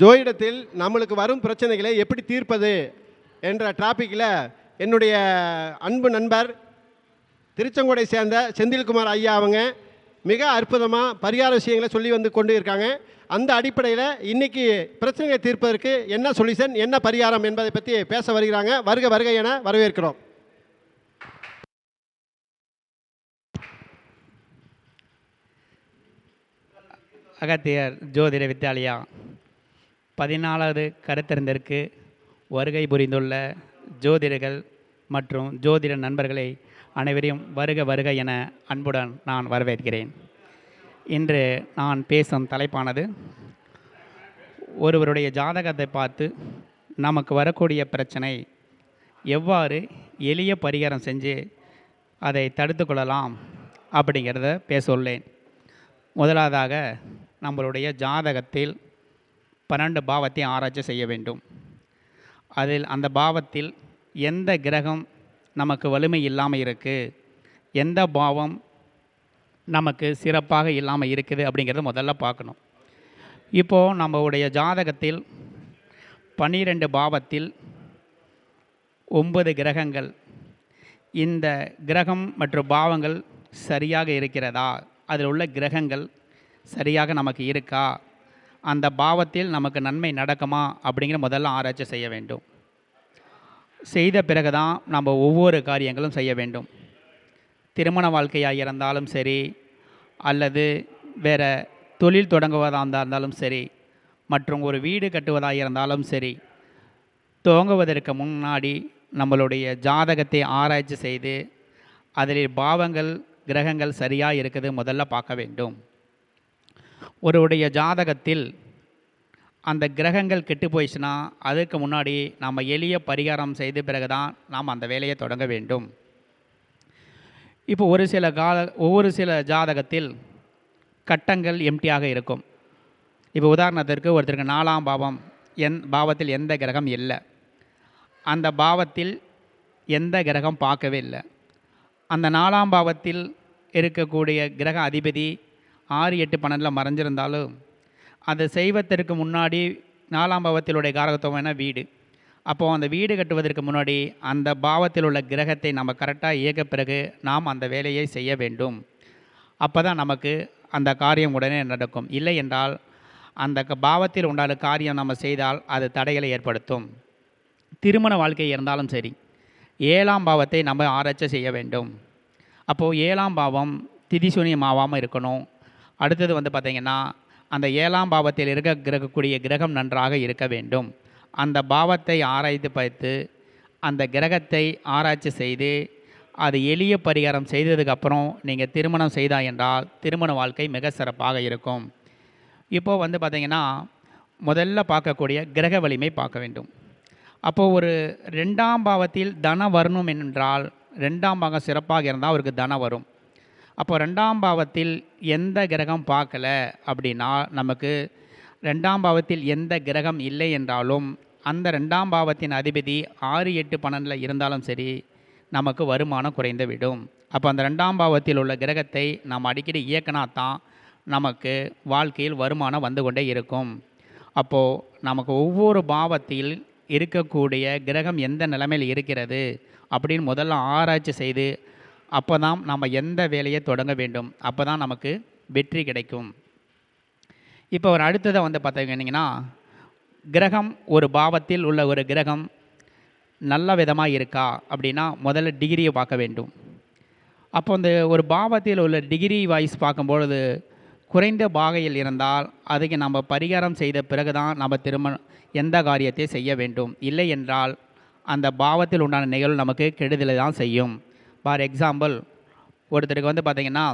ஜோயிடத்தில் நம்மளுக்கு வரும் பிரச்சனைகளை எப்படி தீர்ப்பது என்ற டாப்பிக்கில் என்னுடைய அன்பு நண்பர் திருச்செங்கோடை சேர்ந்த செந்தில்குமார் ஐயா அவங்க மிக அற்புதமாக பரிகார விஷயங்களை சொல்லி வந்து கொண்டு இருக்காங்க. அந்த அடிப்படையில் இன்னைக்கு பிரச்சனைகளை தீர்ப்பதற்கு என்ன சொல்யூஷன் என்ன பரிகாரம் என்பதை பற்றி பேச வருகிறாங்க. வருக வருக என வரவேற்கிறோம். அகத்தியர் ஜோதிட வித்யாலயா. பதினாலாவது கருத்தரங்கிற்கு வருகை புரிந்துள்ள ஜோதிடர்கள் மற்றும் ஜோதிட நண்பர்களை அனைவரையும் வருக வருக என அன்புடன் நான் வரவேற்கிறேன். இன்று நான் பேசும் தலைப்பானது ஒருவருடைய ஜாதகத்தை பார்த்து நமக்கு வரக்கூடிய பிரச்சனை எவ்வாறு எளிய பரிகாரம் செஞ்சு அதை தடுத்து கொள்ளலாம் அப்படிங்கிறத பேச உள்ளேன். முதலாவதாக நம்மளுடைய ஜாதகத்தில் பன்னெண்டு பாவத்தை ஆராய்ச்சி செய்ய வேண்டும். அதில் அந்த பாவத்தில் எந்த கிரகம் நமக்கு வலிமை இல்லாமல் இருக்குது எந்த பாவம் நமக்கு சிறப்பாக இல்லாமல் இருக்குது அப்படிங்கிறத முதல்ல பார்க்கணும். இப்போது நம்மளுடைய ஜாதகத்தில் பன்னிரெண்டு பாவத்தில் ஒன்பது கிரகங்கள். இந்த கிரகம் மற்றும் பாவங்கள் சரியாக இருக்கிறதா? அதில் உள்ள கிரகங்கள் சரியாக நமக்கு இருக்கா? அந்த பாவத்தில் நமக்கு நன்மை நடக்குமா அப்படிங்கிற முதல்ல ஆராய்ச்சி செய்ய வேண்டும். செய்த பிறகு தான் நம்ம ஒவ்வொரு காரியங்களும் செய்ய வேண்டும். திருமண வாழ்க்கையாக இருந்தாலும் சரி அல்லது வேறு தொழில் தொடங்குவதாக இருந்தாலும் சரி மற்றும் ஒரு வீடு கட்டுவதாக இருந்தாலும் சரி துவங்குவதற்கு முன்னாடி நம்மளுடைய ஜாதகத்தை ஆராய்ச்சி செய்து அதில் பாவங்கள் கிரகங்கள் சரியாக இருக்குது முதல்ல பார்க்க வேண்டும். ஒருவருடைய ஜாதகத்தில் அந்த கிரகங்கள் கெட்டு போயிடுச்சுன்னா அதுக்கு முன்னாடி நாம் எளிய பரிகாரம் செய்த பிறகு தான் நாம் அந்த வேலையை தொடங்க வேண்டும். இப்போ ஒரு சில கால ஒவ்வொரு சில ஜாதகத்தில் கட்டங்கள் எம்டியாக இருக்கும். இப்போ உதாரணத்திற்கு ஒருத்தருக்கு நாலாம் பாவம் எந் பாவத்தில் எந்த கிரகம் இல்லை. அந்த பாவத்தில் எந்த கிரகம் பார்க்கவே இல்லை. அந்த நாலாம் பாவத்தில் இருக்கக்கூடிய கிரக அதிபதி ஆறு எட்டு பன்னெண்டில் மறைஞ்சிருந்தாலும் அதை செய்வதற்கு முன்னாடி நாலாம் பாவத்திலுடைய காரகத்துவம்னா வீடு. அப்போது அந்த வீடு கட்டுவதற்கு முன்னாடி அந்த பாவத்தில் உள்ள கிரகத்தை நம்ம கரெக்டாக இயக்க பிறகு நாம் அந்த வேலையை செய்ய வேண்டும். அப்போ தான் நமக்கு அந்த காரியம் உடனே நடக்கும். இல்லை என்றால் அந்த க- பாவத்தில் உண்டான காரியம் நம்ம செய்தால் அது தடைகளை ஏற்படுத்தும். திருமண வாழ்க்கை இருந்தாலும் சரி ஏழாம் பாவத்தை நம்ம ஆராய்ச்சி செய்ய வேண்டும். அப்போது ஏழாம் பாவம் திதிசூனியம் ஆகாமல் இருக்கணும். அடுத்தது வந்து பார்த்திங்கன்னா அந்த ஏழாம் பாவத்தில் இருக்க கிரகக்கூடிய கிரகம் நன்றாக இருக்க வேண்டும். அந்த பாவத்தை ஆராய்ந்து பார்த்து அந்த கிரகத்தை ஆராய்ச்சி செய்து அது எளிய பரிகாரம் செய்ததுக்கப்புறம் நீங்கள் திருமணம் செய்தா என்றால் திருமண வாழ்க்கை மிக சிறப்பாக இருக்கும். இப்போது வந்து பார்த்திங்கன்னா முதல்ல பார்க்கக்கூடிய கிரக வலிமை பார்க்க வேண்டும். அப்போது ஒரு ரெண்டாம் பாவத்தில் தனம் வரணும் என்றால் ரெண்டாம் பாகம் சிறப்பாக இருந்தால் அவருக்கு தனம் வரும். அப்போ ரெண்டாம் பாவத்தில் எந்த கிரகம் பார்க்கல அப்படின்னா நமக்கு ரெண்டாம் பாவத்தில் எந்த கிரகம் இல்லை என்றாலும் அந்த ரெண்டாம் பாவத்தின் அதிபதி ஆறு எட்டு பன்னெண்டில் இருந்தாலும் சரி நமக்கு வருமானம் குறைந்து விடும். அப்போ அந்த ரெண்டாம் பாவத்தில் உள்ள கிரகத்தை நாம் அடிக்கடி இயக்கினா தான் நமக்கு வாழ்க்கையில் வருமானம் வந்து கொண்டே இருக்கும். அப்போது நமக்கு ஒவ்வொரு பாவத்தில் இருக்கக்கூடிய கிரகம் எந்த நிலைமையில் இருக்கிறது அப்படின்னு முதல்ல ஆராய்ச்சி செய்து அப்போ தான் நம்ம எந்த வேலையை தொடங்க வேண்டும்? அப்போ தான் நமக்கு வெற்றி கிடைக்கும். இப்போ ஒரு அடுத்ததை வந்து பார்த்தீங்கன்னா கிரகம் ஒரு பாவத்தில் உள்ள ஒரு கிரகம் நல்ல விதமாக இருக்கா? அப்படின்னா முதல்ல டிகிரியை பார்க்க வேண்டும். அப்போ அந்த ஒரு பாவத்தில் உள்ள டிகிரி வைஸ் பார்க்கும்பொழுது குறைந்த பாகையில் இருந்தால் அதுக்கு நம்ம பரிகாரம் செய்த பிறகு தான் நம்ம திரும்ப எந்த காரியத்தை செய்ய வேண்டும்? இல்லை என்றால் அந்த பாவத்தில் உண்டான நிகழ்வு நமக்கு கெடுதலை தான் செய்யும். ஃபார் எக்ஸாம்பிள் ஒருத்தருக்கு வந்து பார்த்திங்கன்னா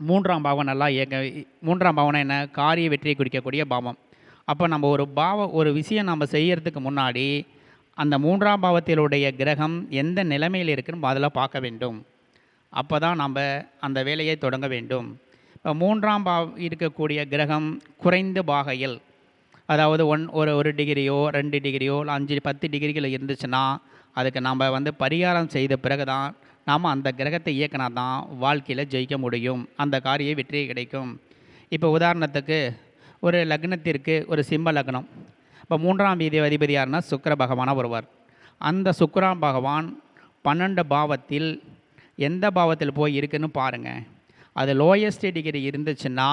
மூன்றாம் பாவம் நல்லா இயக்க மூன்றாம் பாவம்னா என்ன? காரிய வெற்றியை குறிக்கக்கூடிய பாவம். அப்போ நம்ம ஒரு பாவ ஒரு விஷயம் நம்ம செய்கிறதுக்கு முன்னாடி அந்த மூன்றாம் பாவத்திலுடைய கிரகம் எந்த நிலைமையில் இருக்குன்னு அதில் பார்க்க வேண்டும். அப்போ தான் நம்ம அந்த வேலையை தொடங்க வேண்டும். இப்போ மூன்றாம் பாவ இருக்கக்கூடிய கிரகம் குறைந்த பாகையில் அதாவது ஒன் ஒரு ஒரு டிகிரியோ ரெண்டு டிகிரியோ இல்லை அஞ்சு பத்து டிகிரிகள் இருந்துச்சுன்னா அதுக்கு நம்ம வந்து பரிகாரம் செய்த பிறகு தான் நாம் அந்த கிரகத்தை இயக்கினா தான் வாழ்க்கையில் ஜெயிக்க முடியும். அந்த காரிய வெற்றி கிடைக்கும். இப்போ உதாரணத்துக்கு ஒரு லக்னத்திற்கு ஒரு சிம்ம லக்னம். இப்போ மூன்றாம் வீதி அதிபதி யாருன்னா சுக்கர பகவானாக வருவார். அந்த சுக்கிரான் பகவான் பன்னெண்டு பாவத்தில் எந்த பாவத்தில் போய் இருக்குன்னு பாருங்கள் அது லோயஸ்ட் டிகிரி இருந்துச்சுன்னா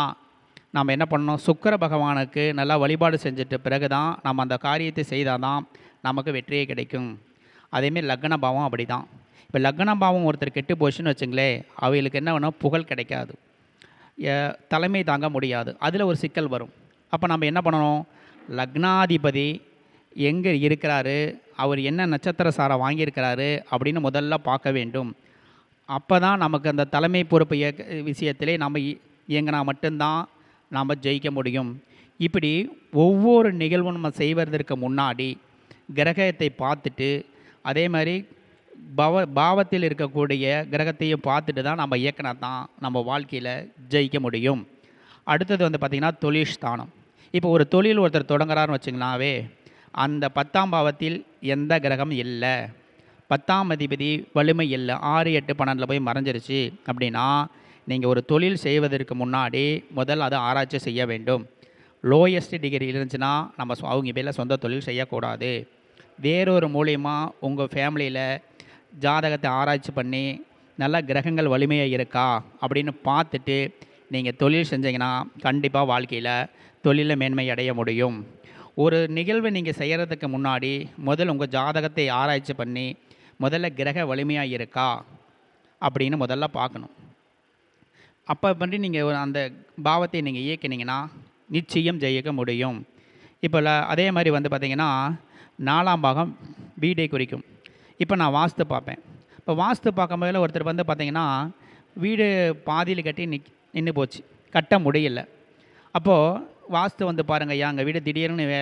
நம்ம என்ன பண்ணணும்? சுக்கர பகவானுக்கு நல்லா வழிபாடு செஞ்சுட்டு பிறகு தான் நம்ம அந்த காரியத்தை செய்தால் தான் நமக்கு வெற்றியே கிடைக்கும். அதேமாரி லக்ன பாவம் அப்படி தான் இப்போ லக்ன பாவம் ஒருத்தர் கெட்டு போச்சுன்னு வச்சுங்களேன் அவைகளுக்கு என்ன வேணும் புகழ் கிடைக்காது. தலைமை தாங்க முடியாது. அதில் ஒரு சிக்கல் வரும். அப்போ நம்ம என்ன பண்ணணும்? லக்னாதிபதி எங்கே இருக்கிறாரு? அவர் என்ன நட்சத்திர சாரை வாங்கியிருக்கிறாரு? அப்படின்னு முதல்ல பார்க்க வேண்டும். அப்போ தான் நமக்கு அந்த தலைமை பொறுப்பு இயக்க விஷயத்திலே நம்ம இ- இயங்கினா மட்டும்தான் நாம் ஜெயிக்க முடியும். இப்படி ஒவ்வொரு நிகழ்வும் நம்ம செய்வதற்கு முன்னாடி கிரகத்தை பார்த்துட்டு அதே மாதிரி பவ பாவத்தில் இருக்கக்கூடிய கிரகத்தையும் பார்த்துட்டு தான் நம்ம இயக்கினா தான் நம்ம வாழ்க்கையில் ஜெயிக்க முடியும். அடுத்தது வந்து பார்த்திங்கன்னா தொழில் ஸ்தானம். இப்போ ஒரு தொழில் ஒருத்தர் தொடங்குறாருன்னு வச்சிங்கனாவே அந்த பத்தாம் பாவத்தில் எந்த கிரகம் இல்லை. பத்தாம் அதிபதி வலிமை இல்லை. ஆறு எட்டு பன்னெண்டில் போய் மறைஞ்சிருச்சு அப்படின்னா நீங்கள் ஒரு தொழில் செய்வதற்கு முன்னாடி முதல் அதை ஆராய்ச்சி செய்ய வேண்டும். லோயஸ்ட் டிகிரி இருந்துச்சுன்னா நம்ம அவங்க பேரில் சொந்த தொழில் செய்யக்கூடாது. வேறொரு மூலியமாக உங்கள் ஃபேமிலியில் ஜாதகத்தை ஆராய்ச்சி பண்ணி நல்ல கிரகங்கள் வலிமையாக இருக்கா அப்படின்னு பார்த்துட்டு நீங்கள் தொழில் செஞ்சீங்கன்னா கண்டிப்பாக வாழ்க்கையில் தொழிலில் மேன்மை அடைய முடியும். ஒரு நிகழ்வை நீங்கள் செய்கிறதுக்கு முன்னாடி முதல்ல உங்கள் ஜாதகத்தை ஆராய்ச்சி பண்ணி முதல்ல கிரக வலிமையாக இருக்கா அப்படின்னு முதல்ல பார்க்கணும். அப்போ பண்ணி நீங்கள் அந்த பாவத்தை நீங்கள் இயக்கினீங்கன்னா நிச்சயம் ஜெயிக்க முடியும். இப்போ அதே மாதிரி வந்து பார்த்திங்கன்னா நாலாம் பாகம் வீடை குறிக்கும். இப்போ நான் வாஸ்து பார்ப்பேன். இப்போ வாஸ்து பார்க்கும்போது ஒருத்தர் வந்து பார்த்தீங்கன்னா வீடு பாதியில் கட்டி நிக் நின்று போச்சு. கட்ட முடியல. அப்போது வாஸ்து வந்து பாருங்கள் ஐயா அங்கே வீடு திடீர்னு வே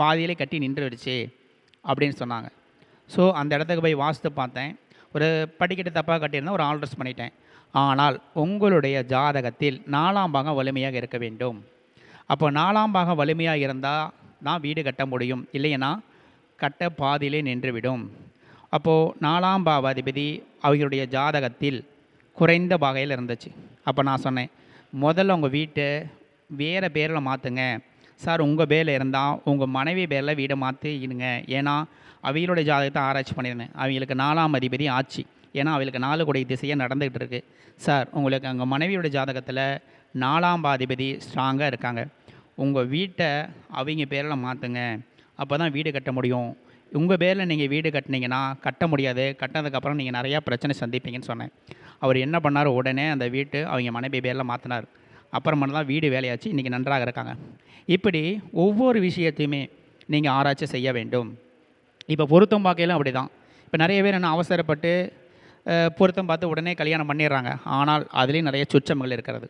பாதியிலே கட்டி நின்றுடுச்சு அப்படின்னு சொன்னாங்க. ஸோ அந்த இடத்துக்கு போய் வாஸ்து பார்த்தேன். ஒரு படிக்கட்டு தப்பாக கட்டியிருந்தேன் ஒரு ஆல்ட்ரஸ் பண்ணிட்டேன். ஆனால் உங்களுடைய ஜாதகத்தில் நாலாம் பாகம் வலிமையாக இருக்க வேண்டும். அப்போ நாலாம் பாகம் வலிமையாக இருந்தால் தான் வீடு கட்ட முடியும். இல்லைன்னா கட்ட பாதியிலே நின்றுவிடும். அப்போது நாலாம் பாவாதிபதி அவர்களுடைய ஜாதகத்தில் குறைந்த வகையில் இருந்துச்சு. அப்போ நான் சொன்னேன் முதல்ல உங்கள் வீட்டை வேறு பேரில் மாற்றுங்க சார் உங்கள் பேரில் இருந்தால் உங்கள் மனைவி பேரில் வீடை மாற்றிடுங்க ஏன்னா அவங்களுடைய ஜாதகத்தை ஆராய்ச்சி பண்ணியிருந்தேன். அவங்களுக்கு நாலாம் அதிபதி ஆட்சி. ஏன்னா அவங்களுக்கு நாலு கொடை திசையாக நடந்துகிட்டு இருக்கு. சார் உங்களுக்கு அங்கே மனைவியோட ஜாதகத்தில் நாலாம் பாதிபதி ஸ்ட்ராங்காக இருக்காங்க. உங்கள் வீட்டை அவங்க பேரில் மாற்றுங்க அப்போ தான் வீடு கட்ட முடியும். உங்கள் பேரில் நீங்கள் வீடு கட்டினீங்கன்னா கட்ட முடியாது. கட்டினதுக்கப்புறம் நீங்கள் நிறையா பிரச்சனை சந்திப்பீங்கன்னு சொன்னேன். அவர் என்ன பண்ணார்? உடனே அந்த வீட்டு அவங்க மனைவி பேரில் மாற்றினார் அப்புறமா தான் வீடு வேலையாச்சு. இன்றைக்கி நன்றாக இருக்காங்க. இப்படி ஒவ்வொரு விஷயத்தையுமே நீங்கள் ஆராய்ச்சி செய்ய வேண்டும். இப்போ பொருத்தம் பார்க்கையிலும் அப்படி தான் இப்போ நிறைய பேர் என்ன அவசரப்பட்டு பொருத்தம் பார்த்து உடனே கல்யாணம் பண்ணிடுறாங்க. ஆனால் அதுலேயும் நிறைய சுச்சங்கள் இருக்கிறது.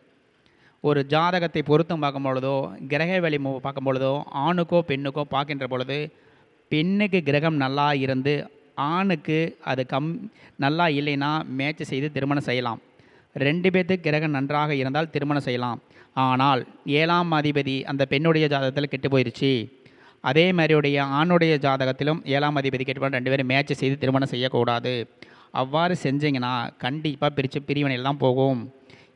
ஒரு ஜாதகத்தை பொருத்தம் பார்க்கும் பொழுதோ கிரக வழி பார்க்கும் பொழுதோ ஆணுக்கோ பெண்ணுக்கோ பார்க்கின்ற பொழுது பெண்ணுக்கு கிரகம் நல்லா இருந்து ஆணுக்கு அது கம் நல்லா இல்லைன்னா மேட்ச் செய்து திருமணம் செய்யலாம். ரெண்டு பேர்த்துக்கு கிரகம் நன்றாக இருந்தால் திருமணம் செய்யலாம். ஆனால் ஏழாம் அதிபதி அந்த பெண்ணுடைய ஜாதகத்தில் கெட்டு போயிடுச்சு அதே மாதிரியுடைய ஆணுடைய ஜாதகத்திலும் ஏழாம் அதிபதி கெட்டு போனால் ரெண்டு பேரும் மேட்ச் செய்து திருமணம் செய்யக்கூடாது. அவ்வாறு செஞ்சிங்கன்னா கண்டிப்பாக பிரித்து பிரிவினையில்தான் போகும்.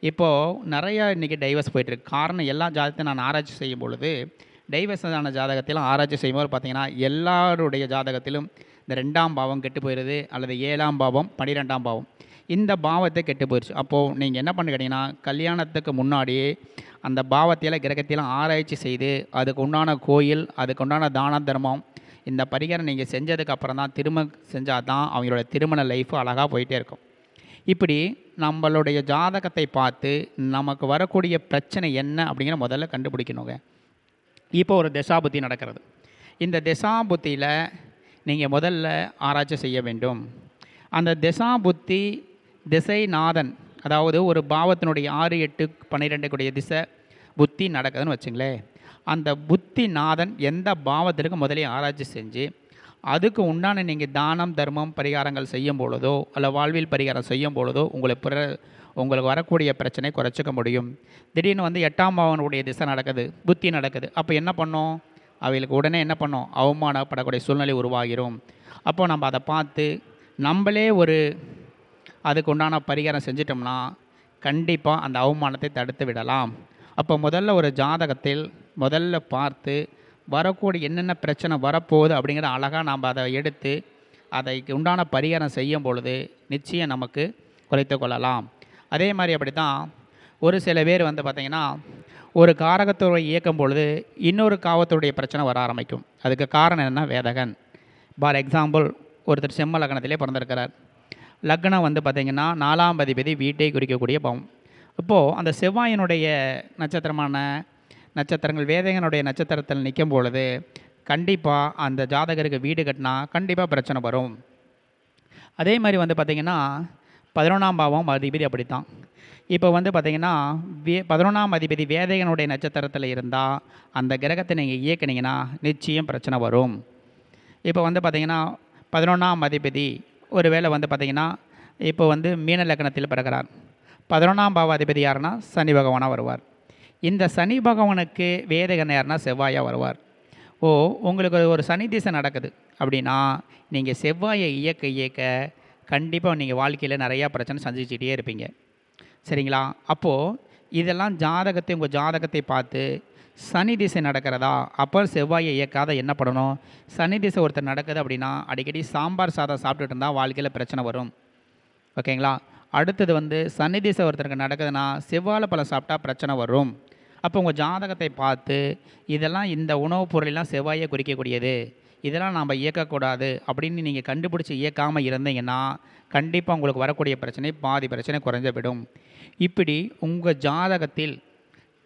இப்போது நிறையா இன்றைக்கி டைவர்ஸ் போயிட்டுருக்கு காரணம் எல்லா ஜாதகத்தையும் நான் ஆராய்ச்சி செய்யும் பொழுது டைவர்ஸ் ஆன ஜாதகத்திலும் ஆராய்ச்சி செய்யும்போது பார்த்தீங்கன்னா எல்லாருடைய ஜாதகத்திலும் இந்த ரெண்டாம் பாவம் கெட்டு போயிடுது அல்லது ஏழாம் பாவம் பன்னிரெண்டாம் பாவம். இந்த பாவத்தை கெட்டு போயிடுச்சு அப்போது நீங்கள் என்ன பண்ண கேட்டிங்கன்னா கல்யாணத்துக்கு முன்னாடியே அந்த பாவத்தில் கிரகத்திலாம் ஆராய்ச்சி செய்து அதுக்கு உண்டான கோயில் அதுக்கு உண்டான தான தர்மம் இந்த பரிகாரம் நீங்கள் செஞ்சதுக்கு அப்புறம் தான் திரும்ப செஞ்சால் தான் அவங்களோட திருமண லைஃப் அழகாக போயிட்டே இருக்கும். இப்படி நம்மளுடைய ஜாதகத்தை பார்த்து நமக்கு வரக்கூடிய பிரச்சனை என்ன அப்படிங்கிற முதல்ல கண்டுபிடிக்கணுங்க. இப்போ ஒரு தசாபுத்தி நடக்கிறது. இந்த தசாபுத்தியில் நீங்கள் முதல்ல ஆராய்ச்சி செய்ய வேண்டும். அந்த தசாபுத்தி திசைநாதன் அதாவது ஒரு பாவத்தினுடைய ஆறு எட்டு பன்னிரெண்டு கூடிய திசை புத்தி நடக்குதுன்னு வச்சுங்களேன். அந்த புத்தி நாதன் எந்த பாவத்திற்கு முதலே ஆராய்ச்சி செஞ்சு அதுக்கு உண்டான நீங்கள் தானம் தர்மம் பரிகாரங்கள் செய்யும் பொழுதோ அல்ல வாழ்வில் பரிகாரம் செய்யும் பொழுதோ உங்களை பிற உங்களுக்கு வரக்கூடிய பிரச்சனை குறைச்சிக்க முடியும். திடீர்னு வந்து எட்டாம் பாவனுடைய திசை நடக்குது புத்தி நடக்குது அப்போ என்ன பண்ணோம்? அவைகளுக்கு உடனே என்ன பண்ணோம்? அவமானப்படக்கூடிய சூழ்நிலை உருவாகிரும். அப்போ நம்ம அதை பார்த்து நம்மளே ஒரு அதுக்கு உண்டான பரிகாரம் செஞ்சிட்டோம்னா கண்டிப்பாக அந்த அவமானத்தை தடுத்து விடலாம். அப்போ முதல்ல ஒரு ஜாதகத்தில் முதல்ல பார்த்து வரக்கூடிய என்னென்ன பிரச்சனை வரப்போகுது அப்படிங்கிற அழகாக நாம் அதை எடுத்து அதை உண்டான பரிகாரம் செய்யும் பொழுது நிச்சயம் நமக்கு குறைத்து கொள்ளலாம். அதே மாதிரி அப்படி தான் ஒரு சில பேர் வந்து பார்த்திங்கன்னா ஒரு காரகத்துறை இயக்கும் பொழுது இன்னொரு காவத்துடைய பிரச்சனை வர ஆரம்பிக்கும். அதுக்கு காரணம் என்ன வேதகன். ஃபார் எக்ஸாம்பிள் ஒருத்தர் செம்ம லக்னத்திலே பிறந்திருக்கிறார். லக்னம் வந்து பார்த்திங்கன்னா நாலாம் அதிபதி வீட்டை குறிக்கக்கூடிய பவம். இப்போது அந்த செவ்வாயினுடைய நட்சத்திரமான நட்சத்திரங்கள் வேதகனுடைய நட்சத்திரத்தில் நிற்கும் பொழுது கண்டிப்பாக அந்த ஜாதகருக்கு வீடு கட்டினா கண்டிப்பாக பிரச்சனை வரும். அதே மாதிரி வந்து பார்த்திங்கன்னா பதினொன்றாம் பாவம் அதிபதி அப்படித்தான். இப்போ வந்து பார்த்திங்கன்னா வே பதினொன்றாம் அதிபதி வேதகனுடைய நட்சத்திரத்தில் இருந்தால் அந்த கிரகத்தை நீங்கள் இயக்குனீங்கன்னா நிச்சயம் பிரச்சனை வரும். இப்போ வந்து பார்த்திங்கன்னா பதினொன்றாம் அதிபதி ஒரு வேளை வந்து பார்த்திங்கன்னா இப்போ வந்து மீன லக்னத்தில் பிறக்கிறார். பதினொன்றாம் பாவ அதிபதி யாருன்னா சனி பகவானாக வருவார். இந்த சனி பகவானுக்கு வேதகன் யாருன்னா செவ்வாயாக வருவார். ஓ உங்களுக்கு ஒரு சனி திசை நடக்குது அப்படின்னா நீங்கள் செவ்வாயை இயக்க இயக்க கண்டிப்பாக நீங்கள் வாழ்க்கையில் நிறையா பிரச்சனை சந்திச்சுக்கிட்டே இருப்பீங்க. சரிங்களா? அப்போது இதெல்லாம் ஜாதகத்தை உங்கள் ஜாதகத்தை பார்த்து சனி திசை நடக்கிறதா? அப்போ செவ்வாயை இயக்காத என்ன பண்ணணும்? சனி திசை ஒருத்தர் நடக்குது அப்படின்னா அடிக்கடி சாம்பார் சாதம் சாப்பிட்டுட்டு இருந்தால் வாழ்க்கையில் பிரச்சனை வரும். ஓகேங்களா? அடுத்தது வந்து சனி திசை ஒருத்தருக்கு நடக்குதுன்னா செவ்வாழை பழம் சாப்பிட்டா பிரச்சனை வரும். அப்போ உங்கள் ஜாதகத்தை பார்த்து இதெல்லாம் இந்த உணவுப் பொருளெல்லாம் செவ்வாயை குறிக்கக்கூடியது. இதெல்லாம் நாம் இயக்கக்கூடாது அப்படின்னு நீங்கள் கண்டுபிடிச்சி இயக்காமல் இருந்தீங்கன்னா கண்டிப்பாக உங்களுக்கு வரக்கூடிய பிரச்சனை பாதி பிரச்சனை குறைஞ்சு விடும் இப்படி உங்கள் ஜாதகத்தில்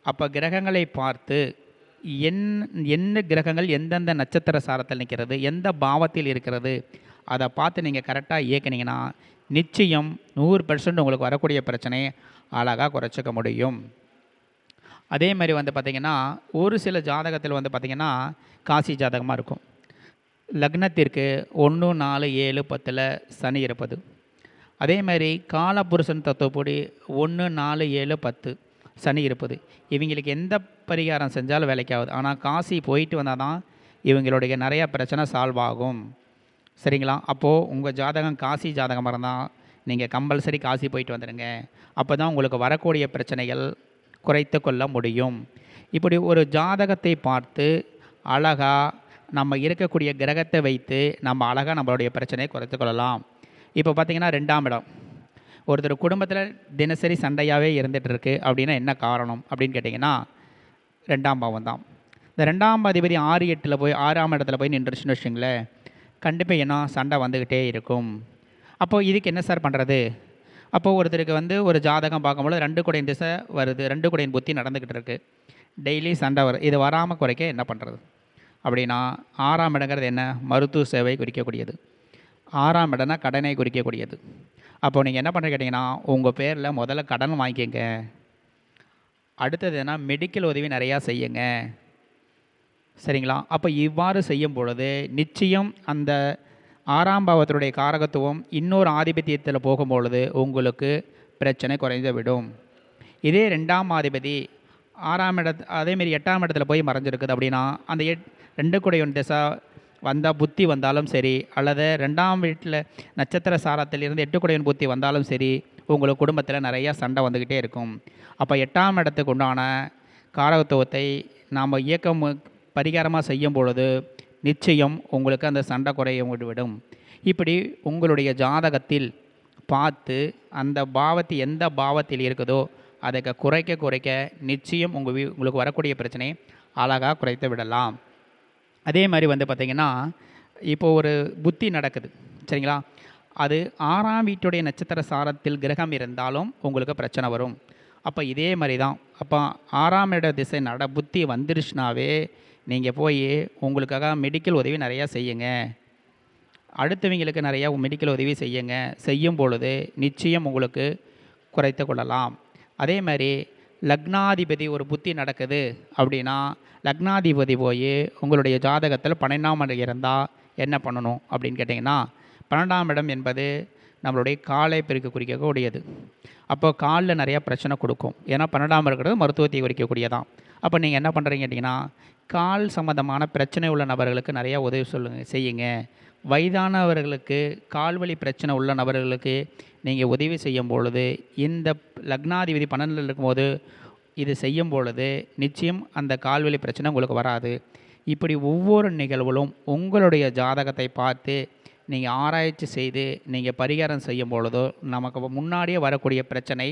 அப்போ கிரகங்களை பார்த்து என் என்ன கிரகங்கள் எந்தெந்த நட்சத்திர சாரத்தில் நிற்கிறது எந்த பாவத்தில் இருக்கிறது அதை பார்த்து நீங்கள் கரெக்டாக இயக்குனீங்கன்னா நிச்சயம் நூறு பெர்சன்ட் உங்களுக்கு வரக்கூடிய பிரச்சனையை அழகாக குறைச்சிக்க முடியும். அதே மாதிரி வந்து பார்த்திங்கன்னா ஒரு சில ஜாதகத்தில் வந்து பார்த்திங்கன்னா காசி ஜாதகமாக இருக்கும். லக்னத்திற்கு ஒன்று நாலு ஏழு பத்தில் சனி இருப்பது. அதே மாதிரி காலபுருஷன் தத்துவப்படி ஒன்று நாலு ஏழு பத்து சனி இருப்பது. இவங்களுக்கு எந்த பரிகாரம் செஞ்சாலும் வேலைக்காகுது. ஆனால் காசி போயிட்டு வந்தால் தான் இவங்களுடைய நிறையா பிரச்சனை சால்வ் ஆகும். சரிங்களா? அப்போது உங்கள் ஜாதகம் காசி ஜாதகமாக இருந்தால் நீங்கள் கம்பல்சரி காசி போயிட்டு வந்துடுங்க. அப்போ தான் உங்களுக்கு வரக்கூடிய பிரச்சனைகள் குறைத்து கொள்ள முடியும். இப்படி ஒரு ஜாதகத்தை பார்த்து அழகாக நம்ம இருக்கக்கூடிய கிரகத்தை வைத்து நம்ம அழகாக நம்மளுடைய பிரச்சனையை குறைத்து கொள்ளலாம். இப்போ பார்த்தீங்கன்னா ரெண்டாம் இடம். ஒருத்தர் குடும்பத்தில் தினசரி சண்டையாகவே இருந்துகிட்ருக்கு அப்படின்னா என்ன காரணம்? அப்படின்னு கேட்டிங்கன்னா ரெண்டாம் பாவம் தான். இந்த ரெண்டாம் அதிபதி ஆறு எட்டில் போய் ஆறாம் இடத்துல போய் நின்றுச்சுன்னு வச்சுங்களேன் கண்டிப்பாக என்ன சண்டை வந்துக்கிட்டே இருக்கும். அப்போது இதுக்கு என்ன சார் பண்ணுறது அப்போது ஒருத்தருக்கு வந்து ஒரு ஜாதகம் பார்க்கும்போது ரெண்டு குடையின் திசை வருது ரெண்டு குடையின் புத்தி நடந்துக்கிட்டு இருக்குது டெய்லி சண்டை வரும் இது வராமல் குறைக்க என்ன பண்ணுறது அப்படின்னா ஆறாம் இடங்கிறது என்ன? மருத்துவ சேவை குறிக்கக்கூடியது. ஆறாம் இடம்னா கடனை குறிக்கக்கூடியது. அப்போ நீங்கள் என்ன பண்ணுற கேட்டிங்கன்னா உங்கள் பேரில் முதல்ல கடன் வாங்கிக்கங்க. அடுத்தது என்ன? மெடிக்கல் உதவி நிறையா செய்யுங்க. சரிங்களா? அப்போ இவ்வாறு செய்யும் பொழுது நிச்சயம் அந்த ஆறாம் பாவத்தினுடைய காரகத்துவம் இன்னொரு ஆதிபத்தியத்தில் போகும்பொழுது உங்களுக்கு பிரச்சனை குறைந்து விடும் இதே ரெண்டாம் ஆதிபதி ஆறாம் இடத்து அதேமாரி எட்டாம் இடத்துல போய் மறைஞ்சிருக்குது அப்படின்னா அந்த எட் ரெண்டு குடையொன் திசா வந்தால் புத்தி வந்தாலும் சரி அல்லது ரெண்டாம் வீட்டில் நட்சத்திர சாரத்திலிருந்து எட்டு குடையன் புத்தி வந்தாலும் சரி உங்களுக்கு குடும்பத்தில் நிறையா சண்டை வந்துக்கிட்டே இருக்கும். அப்போ எட்டாம் இடத்துக்கு உண்டான காரகத்துவத்தை நாம் இயக்கம் பரிகாரமாக செய்யும் பொழுது நிச்சயம் உங்களுக்கு அந்த சண்டை குறைய விடும். இப்படி உங்களுடைய ஜாதகத்தில் பார்த்து அந்த பாவத்து எந்த பாவத்தில் இருக்குதோ அதை குறைக்க குறைக்க நிச்சயம் உங்கள் வீ உங்களுக்கு வரக்கூடிய பிரச்சனையை அழகாக குறைத்து விடலாம். அதே மாதிரி வந்து பார்த்திங்கன்னா இப்போ ஒரு புத்தி நடக்குது. சரிங்களா? அது ஆறாம் வீட்டுடைய நட்சத்திர சாரத்தில் கிரகம் இருந்தாலும் உங்களுக்கு பிரச்சனை வரும். அப்போ இதே மாதிரி தான். அப்போ ஆறாம் இட திசை நட புத்தி வந்துருச்சுனாவே நீங்கள் போய் உங்களுக்காக மெடிக்கல் உதவி நிறையா செய்யுங்க. அடுத்தவங்களுக்கு நிறையா மெடிக்கல் உதவி செய்யுங்க. செய்யும் பொழுது நிச்சயம் உங்களுக்கு குறைத்து கொள்ளலாம். அதே மாதிரி லக்னாதிபதி ஒரு புத்தி நடக்குது அப்படின்னா லக்னாதிபதி போய் உங்களுடைய ஜாதகத்தில் பன்னெண்டாம் இடம் இருந்தால் என்ன பண்ணணும் அப்படின்னு கேட்டிங்கன்னா பன்னெண்டாம் இடம் என்பது நம்மளுடைய காலை பெருக்க குறிக்கக்கூடியது அப்போ காலில் நிறையா பிரச்சனை கொடுக்கும். ஏன்னா பன்னெண்டாம் இருக்கிறது மருத்துவத்தை குறிக்கக்கூடியதான் அப்போ நீங்கள் என்ன பண்ணுறீங்க கேட்டிங்கன்னா கால் சம்மந்தமான பிரச்சனை உள்ள நபர்களுக்கு நிறையா உதவி சொல்லுங்க செய்யுங்க. வயதானவர்களுக்கு கால்வழி பிரச்சனை உள்ள நபர்களுக்கு நீங்கள் உதவி செய்யும் பொழுது இந்த லக்னாதிபதி பன்னெண்டில் இருக்கும்போது இது செய்யும் பொழுது நிச்சயம் அந்த கால்வழி பிரச்சனை உங்களுக்கு வராது. இப்படி ஒவ்வொரு நிகழ்வுகளும் உங்களுடைய ஜாதகத்தை பார்த்து நீங்கள் ஆராய்ச்சி செய்து நீங்கள் பரிகாரம் செய்யும் பொழுதோ நமக்கு முன்னாடியே வரக்கூடிய பிரச்சனை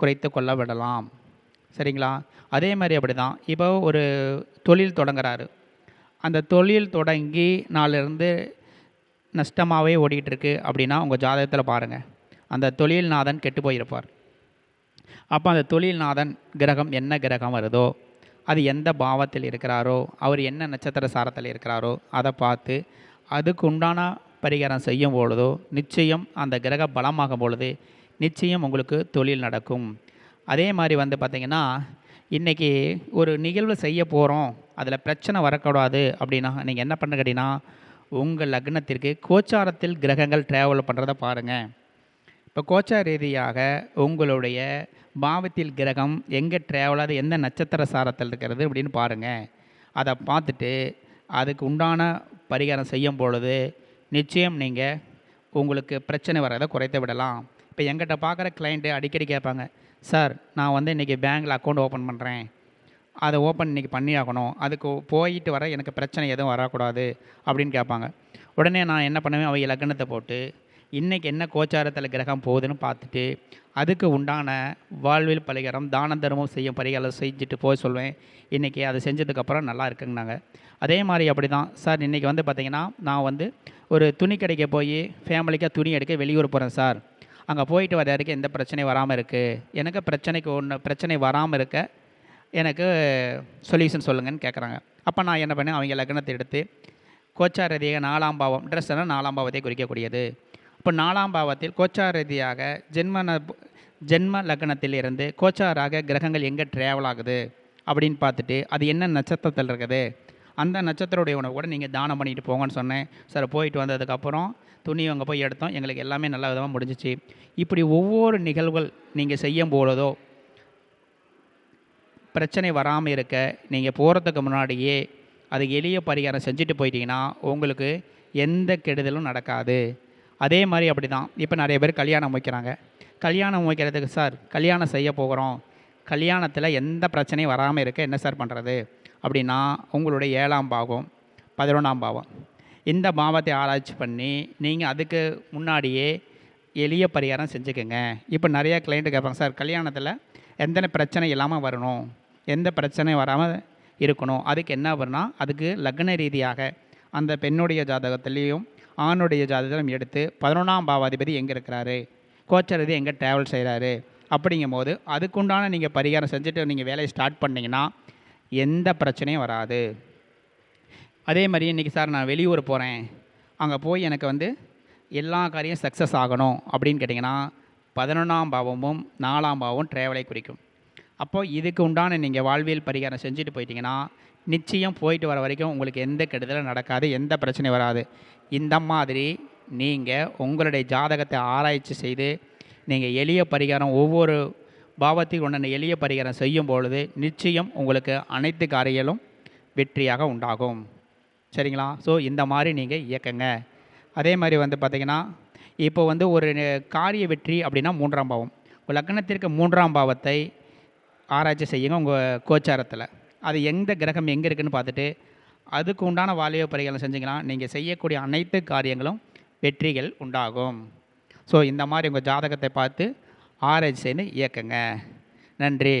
குறைத்து கொள்ள விடலாம். சரிங்களா? அதே மாதிரி அப்படி தான் இப்போ ஒரு தொழில் தொடங்குறாரு. அந்த தொழில் தொடங்கி நாளிலிருந்து நஷ்டமாகவே ஓடிட்டு அப்படின்னா உங்கள் ஜாதகத்தில் பாருங்கள் அந்த தொழில்நாதன் கெட்டு போயிருப்பார். அப்போ அந்த தொழில்நாதன் கிரகம் என்ன கிரகம் வருதோ அது எந்த பாவத்தில் இருக்கிறாரோ அவர் என்ன நட்சத்திர சாரத்தில் இருக்கிறாரோ அதை பார்த்து அதுக்கு உண்டான பரிகாரம் செய்யும் பொழுதோ நிச்சயம் அந்த கிரக பலமாகும் பொழுது நிச்சயம் உங்களுக்கு தொழில் நடக்கும். அதே மாதிரி வந்து பார்த்திங்கன்னா இன்றைக்கி ஒரு நிகழ்வு செய்ய போகிறோம் அதில் பிரச்சனை வரக்கூடாது அப்படின்னா நீங்கள் என்ன பண்ண கேட்டீங்கன்னா உங்கள் லக்னத்திற்கு கோச்சாரத்தில் கிரகங்கள் ட்ராவல் பண்ணுறத பாருங்கள் இப்போ கோச்சார ரீதியாக உங்களுடைய பாவத்தில் கிரகம் எங்கே ட்ராவல் எந்த நட்சத்திர சாரத்தில் இருக்கிறது அப்படின்னு பாருங்கள் அதை பார்த்துட்டு அதுக்கு உண்டான பரிகாரம் செய்யும் பொழுது நிச்சயம் நீங்கள் உங்களுக்கு பிரச்சனை வர்றதை குறைத்து விடலாம். இப்போ எங்கிட்ட பார்க்குற கிளைண்ட்டு அடிக்கடி கேட்பாங்க சார் நான் வந்து இன்றைக்கி பேங்க்கில் அக்கௌண்ட் ஓப்பன் பண்ணுறேன் அதை ஓப்பன் இன்றைக்கி பண்ணி ஆகணும் அதுக்கு போயிட்டு வர எனக்கு பிரச்சனை எதுவும் வரக்கூடாது அப்படின்னு கேட்பாங்க. உடனே நான் என்ன பண்ணுவேன்? அவங்க லக்னத்தை போட்டு இன்றைக்கி என்ன கோச்சாரத்தில் கிரகம் போகுதுன்னு பார்த்துட்டு அதுக்கு உண்டான வாழ்வில் பரிகாரம் தான தர்மம் செய்யும் பரிகாரம் செஞ்சுட்டு போய் சொல்வேன். இன்றைக்கி அதை செஞ்சதுக்கப்புறம் நல்லா இருக்குங்கனாங்க அதே மாதிரி அப்படி தான் சார் இன்றைக்கி வந்து பார்த்திங்கன்னா நான் வந்து ஒரு துணி கடைக்கு போய் ஃபேமிலிக்காக துணி எடுக்க வெளியூர் போகிறேன் சார். அங்கே போயிட்டு வர வரைக்கும் எந்த பிரச்சனையும் வராமல் இருக்குது எனக்கு பிரச்சனைக்கு ஒன்று பிரச்சனை வராமல் இருக்க எனக்கு சொல்யூஷன் சொல்லுங்கன்னு கேட்குறாங்க அப்போ நான் என்ன பண்ணேன்? அவங்க லக்னத்தை எடுத்து கோச்சார் ரீதியாக நாலாம் பாவம் ட்ரெஸ்னா நாலாம் பாவத்தை குறிக்கக்கூடியது. இப்போ நாலாம் பாவத்தில் கோச்சார ரீதியாக ஜென்ம ந- ஜென்ம லக்னத்தில் இருந்து கோச்சாராக கிரகங்கள் எங்கே ட்ராவல் ஆகுது? அப்படின்னு பார்த்துட்டு அது என்ன நட்சத்திரத்தில் இருக்குது? அந்த நட்சத்திரோடைய உணவு கூட நீங்கள் தானம் பண்ணிட்டு போங்கன்னு சொன்னேன். சார் போயிட்டு வந்ததுக்கப்புறம் துணி அங்கே போய் எடுத்தோம். எங்களுக்கு எல்லாமே நல்ல விதமாக முடிஞ்சிச்சு. இப்படி ஒவ்வொரு நிகழ்வுகள் நீங்கள் செய்யும் பொழுதோ பிரச்சனை வராமல் இருக்க நீங்கள் போகிறதுக்கு முன்னாடியே அது எளிய பரிகாரம் செஞ்சுட்டு போயிட்டீங்கன்னா உங்களுக்கு எந்த கெடுதலும் நடக்காது. அதே மாதிரி அப்படி தான் இப்போ நிறைய பேர் கல்யாணம் வைக்கிறாங்க. கல்யாணம் வைக்கிறதுக்கு சார் கல்யாணம் செய்ய போகிறோம். கல்யாணத்தில் எந்த பிரச்சனையும் வராமல் இருக்க என்ன சார் பண்ணுறது அப்படின்னா உங்களுடைய ஏழாம் பாவம் பதினொன்றாம் பாவம். இந்த பாவத்தை ஆராய்ச்சி பண்ணி நீங்கள் அதுக்கு முன்னாடியே எளிய பரிகாரம் செஞ்சுக்கோங்க. இப்போ நிறைய கிளைண்ட்டு கேட்பாங்க சார் கல்யாணத்தில் எந்த பிரச்சனை இல்லாமல் வரணும்? எந்த பிரச்சனையும் வராமல் இருக்கணும்? அதுக்கு என்ன பண்ணா அதுக்கு லக்ன ரீதியாக அந்த பெண்ணுடைய ஜாதகத்துலேயும் ஆணுடைய ஜாதகத்திலும் எடுத்து பதினொன்றாம் பாவாதிபதி எங்கே இருக்கிறாரு? கோச்சரதி எங்கே ட்ராவல் செய்கிறாரு அப்படிங்கும் போது அதுக்குண்டான நீங்கள் பரிகாரம் செஞ்சுட்டு நீங்கள் வேலையை ஸ்டார்ட் பண்ணிங்கன்னா எந்த பிரச்சனையும் வராது. அதே மாதிரி இன்றைக்கி சார் நான் வெளியூர் போகிறேன் அங்கே போய் எனக்கு வந்து எல்லா காரியம் சக்ஸஸ் ஆகணும் அப்படின்னு கேட்டிங்கன்னா பதினொன்றாம் பாவமும் நாலாம் பாவமும் ட்ராவலை குறிக்கும். அப்போது இதுக்கு உண்டான நீங்கள் வாழ்வியல் பரிகாரம் செஞ்சுட்டு போயிட்டீங்கன்னா நிச்சயம் போயிட்டு வர வரைக்கும் உங்களுக்கு எந்த கெடுதலும் நடக்காது எந்த பிரச்சனையும் வராது. இந்த மாதிரி நீங்கள் உங்களுடைய ஜாதகத்தை ஆராய்ச்சி செய்து நீங்கள் எளிய பரிகாரம் ஒவ்வொரு பாவத்தில் உண்டான எளிய பரிகாரம் செய்யும் பொழுது நிச்சயம் உங்களுக்கு அனைத்து காரியங்களும் வெற்றியாக உண்டாகும். சரிங்களா? ஸோ இந்த மாதிரி நீங்கள் இயக்குங்க. அதே மாதிரி வந்து பார்த்திங்கன்னா இப்போ வந்து ஒரு காரிய வெற்றி அப்படின்னா மூன்றாம் பாவம். லக்னத்திற்கு மூன்றாம் பாவத்தை ஆராய்ச்சி செய்யுங்க உங்கள் கோச்சாரத்தில். அது எந்த கிரகம் எங்கே இருக்குன்னு பார்த்துட்டு அதுக்கு உண்டான வாலிய பரிகாரம் செஞ்சிங்கன்னா நீங்கள் செய்யக்கூடிய அனைத்து காரியங்களும் வெற்றிகள் உண்டாகும். ஸோ இந்த மாதிரி உங்கள் ஜாதகத்தை பார்த்து ஆராய்ச்சி செய்து இயக்குங்க. நன்றி.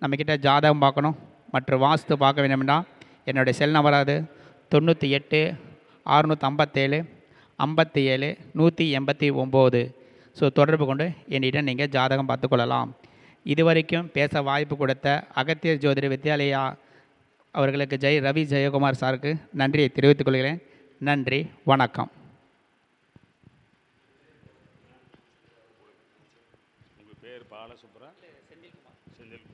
நம்மக்கிட்ட ஜாதகம் பார்க்கணும். மற்றும் வாஸ்து பார்க்க வேண்டும்னா என்னுடைய செல் நம்பர் அது தொண்ணூற்றி எட்டு அறுநூற்றி ஐம்பத்தேழு ஐம்பத்தி ஏழு நூற்றி எண்பத்தி ஒம்பது. ஸோ தொடர்பு கொண்டு என்னிடம் நீங்கள் ஜாதகம் பார்த்துக்கொள்ளலாம் இதுவரைக்கும் பேச வாய்ப்பு கொடுத்த அகத்தியர் ஜோதிட வித்யாலயா அவர்களுக்கு ஜெய் ரவி ஜெயக்குமார் சாருக்கு நன்றியை தெரிவித்துக் கொள்கிறேன். நன்றி. வணக்கம் உங்கள் பேர் பாலசுப்ரா செந்தில்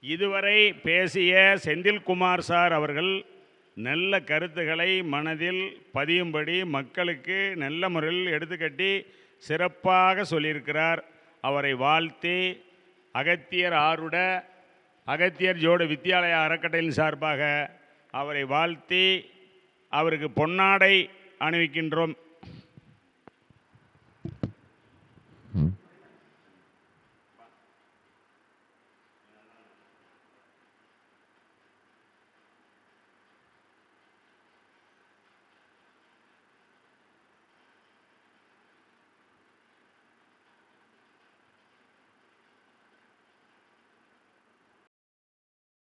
இதுவரை பேசிய செந்தில்குமார் சார் அவர்கள் நல்ல கருத்துக்களை மனதில் பதியும்படி மக்களுக்கு நல்ல முறையில் எடுத்துக்கட்டி சிறப்பாக சொல்லியிருக்கிறார். அவரை வாழ்த்தி அகத்தியர் ஆருட அகத்தியர் ஜோட வித்தியாலய அறக்கட்டளையின் சார்பாக அவரை வாழ்த்தி அவருக்கு பொன்னாடை அணிவிக்கின்றோம்.